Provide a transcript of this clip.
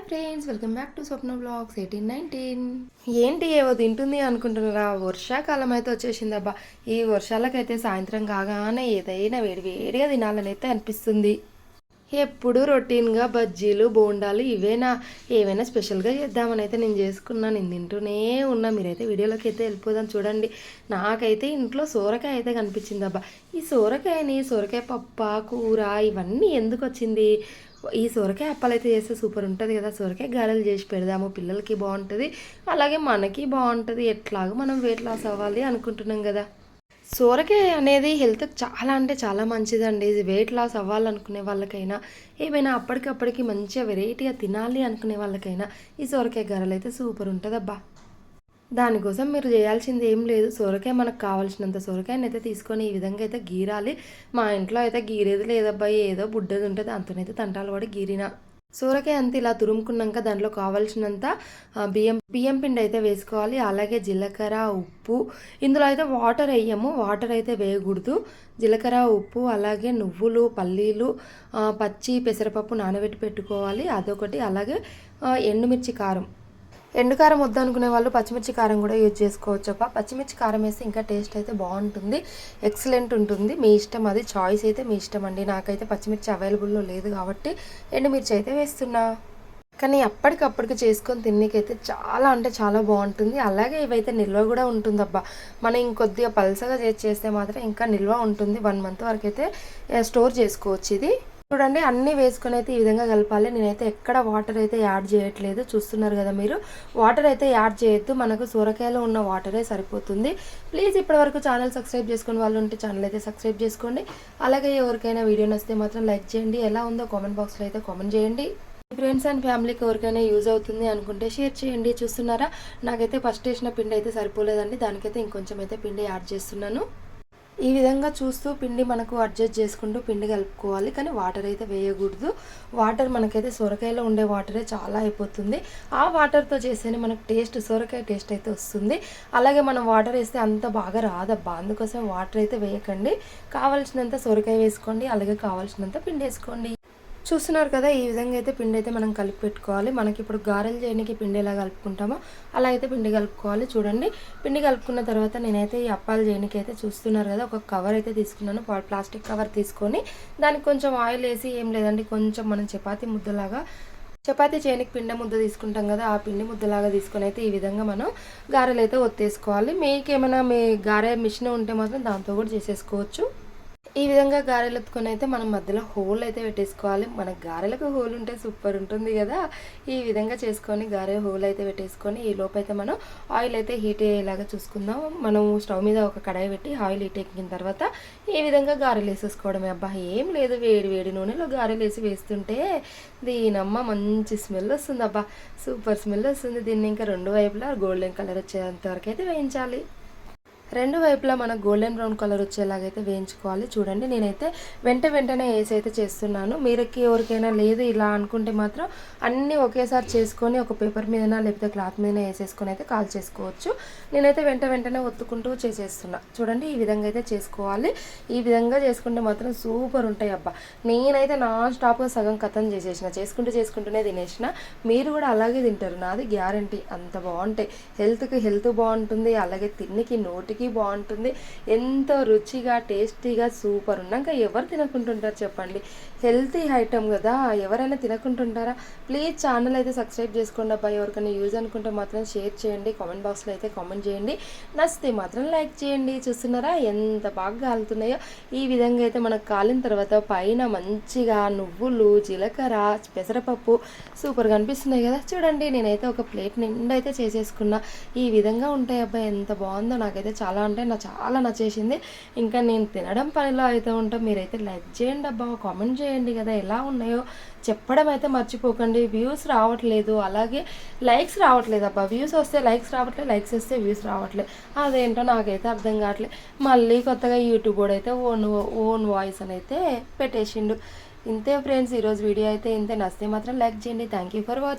Hi friends welcome back to Swapna blogs eighteen nineteen. ఏంటి ఏవో తింటుంది అనుకుంటున్నారా? వర్షాకాలం అయితే వచ్చేసింది అబ్బా ఈ వర్షాలకైతే సాయంత్రం కాగానే ఏదైనా వేడి వేడిగా తినాలని అయితే అనిపిస్తుంది. ఎప్పుడు రొటీన్గా బజ్జీలు బోండాలు ఇవేనా? ఏవైనా స్పెషల్గా చేద్దామని అయితే నేను చేసుకున్నాను నేను తింటూనే ఉన్నా. మీరైతే వీడియోలోకి అయితే వెళ్ళిపోదాం చూడండి. నాకైతే ఇంట్లో సోరకాయ అయితే కనిపించింది అబ్బా ఈ సోరకాయని సోరకాయ పప్ప కూర ఇవన్నీ ఎందుకు వచ్చింది? ఈ సొరకాయ అప్పాలు అయితే చేస్తే సూపర్ ఉంటుంది కదా. సొరకాయ గారెలు చేసి పెడదాము పిల్లలకి బాగుంటుంది. అలాగే మనకి బాగుంటుంది. ఎట్లాగో మనం వెయిట్ లాస్ అవ్వాలి అనుకుంటున్నాం కదా. సోరకాయ అనేది హెల్త్కి చాలా అంటే చాలా మంచిదండి. ఇది వెయిట్ లాస్ అవ్వాలనుకునే వాళ్ళకైనా ఏమైనా అప్పటికప్పటికి మంచిగా వెరైటీగా తినాలి అనుకునే వాళ్ళకైనా ఈ సోరకాయ గారెలు అయితే సూపర్ ఉంటుంది అబ్బా దానికోసం మీరు చేయాల్సింది ఏం లేదు. సొరకాయ మనకు కావాల్సినంత సొరకాయని అయితే తీసుకొని ఈ విధంగా అయితే గీరాలి. మా ఇంట్లో అయితే గీరేది లేదబ్బాయి ఏదో బుడ్డది ఉంటుంది. దాంతోనైతే తంటాలు పడి గీరిన. సోరకాయ అంతా ఇలా తురుముకున్నాక దాంట్లో కావాల్సినంత బియ్యం బియ్యం పిండి అయితే వేసుకోవాలి. అలాగే జీలకర్ర ఉప్పు. ఇందులో అయితే వాటర్ వేయము. వాటర్ అయితే వేయకూడదు. జీలకర్ర ఉప్పు అలాగే నువ్వులు పల్లీలు పచ్చి పెసరపప్పు నానబెట్టి పెట్టుకోవాలి. అదొకటి. అలాగే ఎండుమిర్చి కారం. ఎండుకారం వద్దనుకునే వాళ్ళు పచ్చిమిర్చి కారం కూడా యూజ్ చేసుకోవచ్చు అప్ప పచ్చిమిర్చి కారం వేస్తే ఇంకా టేస్ట్ అయితే బాగుంటుంది. ఎక్సలెంట్ ఉంటుంది. మీ ఇష్టం అది. చాయిస్ అయితే మీ ఇష్టం అండి. నాకైతే పచ్చిమిర్చి అవైలబుల్లో లేదు కాబట్టి ఎండుమిర్చి అయితే వేస్తున్నా. కానీ అప్పటికప్పటికి చేసుకొని తిన్నకైతే చాలా అంటే చాలా బాగుంటుంది. అలాగే ఇవైతే నిల్వ కూడా ఉంటుంది అబ్బా మనం ఇంకొద్దిగా పల్సగా చేసి చేస్తే మాత్రం ఇంకా నిల్వ ఉంటుంది. వన్ మంత్ వరకు అయితే స్టోర్ చేసుకోవచ్చు ఇది. చూడండి అన్నీ వేసుకొని అయితే ఈ విధంగా కలపాలి. నేనైతే ఎక్కడ వాటర్ అయితే యాడ్ చేయట్లేదు. చూస్తున్నారు కదా మీరు. వాటర్ అయితే యాడ్ చేయొద్దు. మనకు సొరకాయలో ఉన్న వాటరే సరిపోతుంది. ప్లీజ్ ఇప్పటివరకు ఛానల్ సబ్స్క్రైబ్ చేసుకుని వాళ్ళు ఉంటే ఛానల్ అయితే సబ్స్క్రైబ్ చేసుకోండి. అలాగే ఎవరికైనా వీడియో నచ్చితే మాత్రం లైక్ చేయండి. ఎలా ఉందో కామెంట్ బాక్స్లో అయితే కామెంట్ చేయండి. ఫ్రెండ్స్ అండ్ ఫ్యామిలీకి ఎవరికైనా యూజ్ అవుతుంది అనుకుంటే షేర్ చేయండి. చూస్తున్నారా? నాకైతే ఫస్ట్ వేసిన పిండి అయితే సరిపోలేదండి. దానికైతే ఇంకొంచెం అయితే పిండి యాడ్ చేస్తున్నాను. ఈ విధంగా చూస్తూ పిండి మనకు అడ్జస్ట్ చేసుకుంటూ పిండి కలుపుకోవాలి. కానీ వాటర్ అయితే వేయకూడదు. వాటర్ మనకైతే సొరకాయలో ఉండే వాటరే చాలా అయిపోతుంది. ఆ వాటర్తో చేస్తేనే మనకు టేస్ట్ సొరకాయ టేస్ట్ అయితే వస్తుంది. అలాగే మనం వాటర్ వేస్తే అంత బాగా రాదబ్బా. అందుకోసం వాటర్ అయితే వేయకండి. కావాల్సినంత సొరకాయ వేసుకోండి. అలాగే కావాల్సినంత పిండి వేసుకోండి. చూస్తున్నారు కదా ఈ విధంగా అయితే పిండి అయితే మనం కలిపి పెట్టుకోవాలి. మనకి ఇప్పుడు గారెలు చేయడానికి పిండి ఎలా కలుపుకుంటామో అలా అయితే పిండి కలుపుకోవాలి. చూడండి పిండి కలుపుకున్న తర్వాత నేనైతే ఈ అప్పాలు చేయడానికి అయితే చూస్తున్నారు కదా ఒక కవర్ అయితే తీసుకున్నాను. ప్లాస్టిక్ కవర్ తీసుకొని దానికి కొంచెం ఆయిల్ వేసి ఏం లేదండి కొంచెం మనం చపాతీ ముద్దలాగా చపాతి చేయనికి పిండి ముద్ద తీసుకుంటాం కదా ఆ పిండి ముద్దలాగా తీసుకొని అయితే ఈ విధంగా మనం గారెలు అయితే ఒత్తేసుకోవాలి. మీకు ఏమైనా మీ గారె మిషన్ ఉంటే మాత్రం దాంతో కూడా చేసేసుకోవచ్చు. ఈ విధంగా గారెలు ఎత్తుకొని అయితే మనం మధ్యలో హోల్ అయితే పెట్టేసుకోవాలి. మన గారెలకు హోల్ ఉంటే సూపర్ ఉంటుంది కదా. ఈ విధంగా చేసుకొని గారె హోల్ అయితే పెట్టేసుకొని ఈ లోపు అయితే మనం ఆయిల్ అయితే హీట్ అయ్యేలాగా చూసుకుందాం. మనం స్టవ్ మీద ఒక కడాయి పెట్టి ఆయిల్ హీట్ ఎక్కిన తర్వాత ఈ విధంగా గారెలు వేసేసుకోవడమే. అబ్బా ఏం లేదు. వేడి వేడి నూనెలో గారెలు వేసి వేస్తుంటే దీనమ్మ మంచి స్మెల్ వస్తుంది అబ్బా. సూపర్ స్మెల్ వస్తుంది. దీన్ని ఇంకా రెండు వైపులా గోల్డెన్ కలర్ వచ్చేంత వరకు అయితే వేయించాలి. రెండు వైపులా మనకు గోల్డెన్ బ్రౌన్ కలర్ వచ్చేలాగైతే వేయించుకోవాలి. చూడండి నేనైతే వెంట వెంటనే వేసి అయితే చేస్తున్నాను. మీరకి ఎవరికైనా లేదు ఇలా అనుకుంటే మాత్రం అన్నీ ఒకేసారి చేసుకొని ఒక పేపర్ మీదనా లేకపోతే క్లాత్ మీద వేసేసుకొని అయితే కాల్ చేసుకోవచ్చు. నేనైతే వెంట వెంటనే ఒత్తుకుంటూ చేసేస్తున్నా. చూడండి ఈ విధంగా అయితే చేసుకోవాలి. ఈ విధంగా చేసుకుంటే మాత్రం సూపర్ ఉంటాయి అబ్బా. నేనైతే నాన్ స్టాప్గా సగం కథం చేసేసిన చేసుకుంటూ చేసుకుంటూనే తినేసిన. మీరు కూడా అలాగే తింటారు. నాది గ్యారంటీ. అంత బాగుంటాయి. హెల్త్కి హెల్త్ బాగుంటుంది. అలాగే తిన్నికి నోటికి రుచికి బాగుంటుంది. ఎంతో రుచిగా టేస్టీగా సూపర్ ఉన్నాక ఎవరు తినకుంటుంటారు చెప్పండి. హెల్తీ ఐటమ్ కదా ఎవరైనా తినకుంటుంటారా? ప్లీజ్ ఛానల్ అయితే సబ్స్క్రైబ్ చేసుకోండి అబ్బాయి ఎవరికైనా యూజ్ అనుకుంటే మాత్రం షేర్ చేయండి. కామెంట్ బాక్స్లో అయితే కామెంట్ చేయండి. నచ్చితే మాత్రం లైక్ చేయండి. చూస్తున్నారా ఎంత బాగా కాలుతున్నాయో ఈ విధంగా అయితే మనకు కాలిన తర్వాత పైన మంచిగా నువ్వులు జీలకర్ర పెసరపప్పు సూపర్గా అనిపిస్తున్నాయి కదా. చూడండి నేనైతే ఒక ప్లేట్ నిండా అయితే చేసేసుకున్నా. ఈ విధంగా ఉంటాయి అబ్బాయి ఎంత బాగుందో నాకైతే చాలా చాలా అంటే నాకు చాలా నచ్చేసింది. ఇంకా నేను తినడం పనిలో అయితే ఉంటా మీరైతే లైక్ చేయండి అబ్బా కామెంట్ చేయండి కదా ఎలా ఉన్నాయో. చెప్పడం అయితే మర్చిపోకండి వ్యూస్ రావట్లేదు. అలాగే లైక్స్ రావట్లేదు అబ్బా వ్యూస్ వస్తే లైక్స్ రావట్లేదు లైక్స్ వస్తే వ్యూస్ రావట్లేదు. అదేంటో నాకైతే అర్థం కావట్లేదు. మళ్ళీ కొత్తగా యూట్యూబ్ కూడా అయితే ఓన్ ఓన్ వాయిస్ అని అయితే పెట్టేసిండు. ఇంతే ఫ్రెండ్స్ ఈరోజు వీడియో అయితే ఇంతే. నస్తే మాత్రం లైక్ చేయండి. Thank you for watching